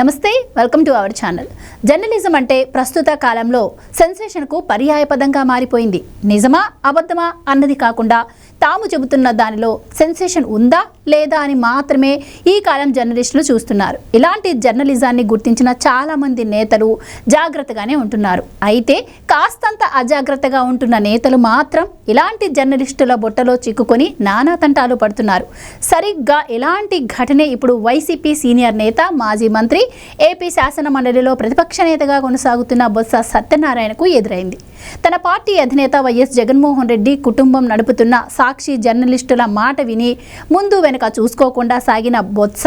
నమస్తే welcome to our channel journalism అంటే ప్రస్తుత కాలంలో సెన్సేషన్కు పర్యాయపదంగా మారిపోయింది. నిజమా అబద్ధమా అన్నది కాకుండా తాము చెబుతున్న దానిలో సెన్సేషన్ ఉందా లేదా అని మాత్రమే ఈ కాలం జర్నలిస్టులు చూస్తున్నారు. ఇలాంటి జర్నలిజాన్ని గుర్తించిన చాలామంది నేతలు జాగ్రత్తగానే ఉంటున్నారు. అయితే కాస్తంత అజాగ్రత్తగా ఉంటున్న నేతలు మాత్రం ఇలాంటి జర్నలిస్టుల బొట్టలో చిక్కుకొని నానా తంటాలు పడుతున్నారు. సరిగ్గా ఇలాంటి ఘటనే ఇప్పుడు వైసీపీ సీనియర్ నేత మాజీ మంత్రి ఏపీ శాసన మండలిలో ప్రతిపక్ష నేతగా కొనసాగుతున్న బొత్స సత్యనారాయణకు ఎదురైంది. తన పార్టీ అధినేత వైఎస్ జగన్మోహన్ రెడ్డి కుటుంబం నడుపుతున్న సాక్షి జర్నలిస్టుల మాట విని ముందు వెనుక చూసుకోకుండా సాగిన బొత్స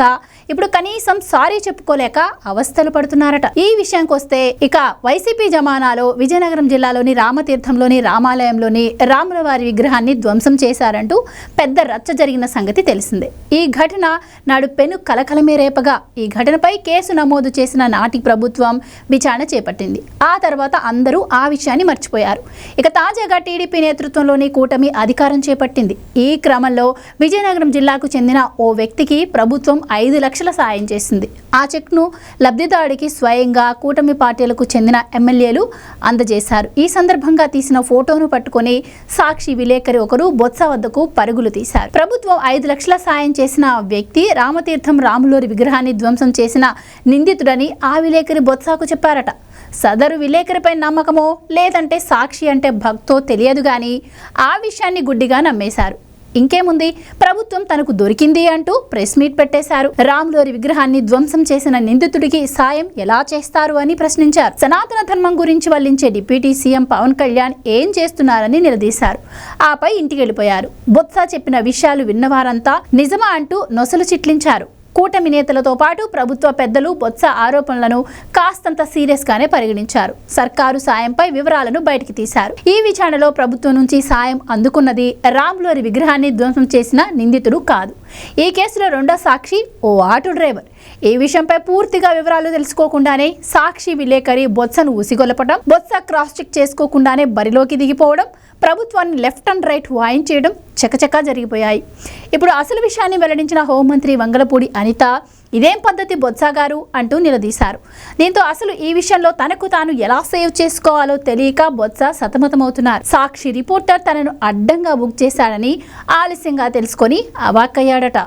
ఇప్పుడు కనీసం సారీ చెప్పుకోలేక అవస్థలు పడుతున్నారట. ఈ విషయానికి వస్తే ఇక వైసీపీ జమానాలో విజయనగరం జిల్లాలోని రామతీర్థంలోని రామాలయంలోని రాములవారి విగ్రహాన్ని ధ్వంసం చేశారంటూ పెద్ద రచ్చ జరిగిన సంగతి తెలిసిందే. ఈ ఘటన నాడు పెను కలకలమే రేపగా. ఈ ఘటనపై కేసు నమోదు చేసిన నాటి ప్రభుత్వం విచారణ చేపట్టింది. ఆ తర్వాత అందరూ ఆ విషయాన్ని మర్చిపోయారు. ఇక తాజాగా టీడీపీ నేతృత్వంలోని కూటమి అధికారం చేపట్టింది. ఈ క్రమంలో విజయనగరం జిల్లాకు చెందిన ఓ వ్యక్తికి ప్రభుత్వం ఐదు లక్షల సాయం చేసింది. ఆ చెక్ను లబ్ధిదారుడికి స్వయంగా కూటమి పార్టీలకు చెందిన ఎమ్మెల్యేలు అందజేశారు. ఈ సందర్భంగా తీసిన ఫోటోను పట్టుకొని సాక్షి విలేకరి ఒకరు బొత్స వద్దకు పరుగులు తీశారు. ప్రభుత్వం ఐదు లక్షల సాయం చేసిన వ్యక్తి రామతీర్థం రాములూరి విగ్రహాన్ని ధ్వంసం చేసిన నిందితుడని ఆ విలేకరి బొత్సాకు చెప్పారట. సదరు విలేకరిపై నమ్మకమో లేదంటే సాక్షి అంటే భక్తో తెలియదు కానీ ఆ విషయాన్ని గుడ్డిగా నమ్మేశారు. ఇంకేముంది? ప్రభుత్వం తనకు దొరికింది అంటూ ప్రెస్ మీట్ పెట్టేశారు. రాములోరి విగ్రహాన్ని ధ్వంసం చేసిన నిందితుడికి సాయం ఎలా చేస్తారు అని ప్రశ్నించారు. సనాతన ధర్మం గురించి వల్లించే డిప్యూటీ సీఎం పవన్ కళ్యాణ్ ఏం చేస్తున్నారని నిలదీశారు. ఆపై ఇంటికి వెళ్ళిపోయారు. బొత్స చెప్పిన విషయాలు విన్నవారంతా నిజమా అంటూ నొసలు చిట్లించారు. కూటమి నేతలతో పాటు ప్రభుత్వ పెద్దలు బొత్స ఆరోపణలను కాస్తంత సీరియస్ గానే పరిగణించారు. సర్కారు సాయంపై వివరాలను బయటికి తీశారు. ఈ విచారణలో ప్రభుత్వం నుంచి సాయం అందుకున్నది రాములోరి విగ్రహాన్ని ధ్వంసం చేసిన నిందితుడు కాదు. ఈ కేసులో రెండో సాక్షి ఓ ఆటో డ్రైవర్. ఈ విషయంపై పూర్తిగా వివరాలు తెలుసుకోకుండానే సాక్షి విలేకరి బొత్సను ఉసిగొలపడం బొత్స క్రాస్ చెక్ చేసుకోకుండానే బరిలోకి దిగిపోవడం ప్రభుత్వాన్ని లెఫ్ట్ అండ్ రైట్ వాయించేయడం చకచకా జరిగిపోయాయి. ఇప్పుడు అసలు విషయాన్ని వెల్లడించిన హోంమంత్రి వంగలపూడి అనిత ఇదేం పద్ధతి బొత్స గారు అంటూ నిలదీశారు. దీంతో అసలు ఈ విషయంలో తనకు తాను ఎలా సేవ్ చేసుకోవాలో తెలియక బొత్స సతమతమవుతున్నారు. సాక్షి రిపోర్టర్ తనను అడ్డంగా బుక్ చేశాడని ఆలస్యంగా తెలుసుకొని అవాక్కయ్యాడట.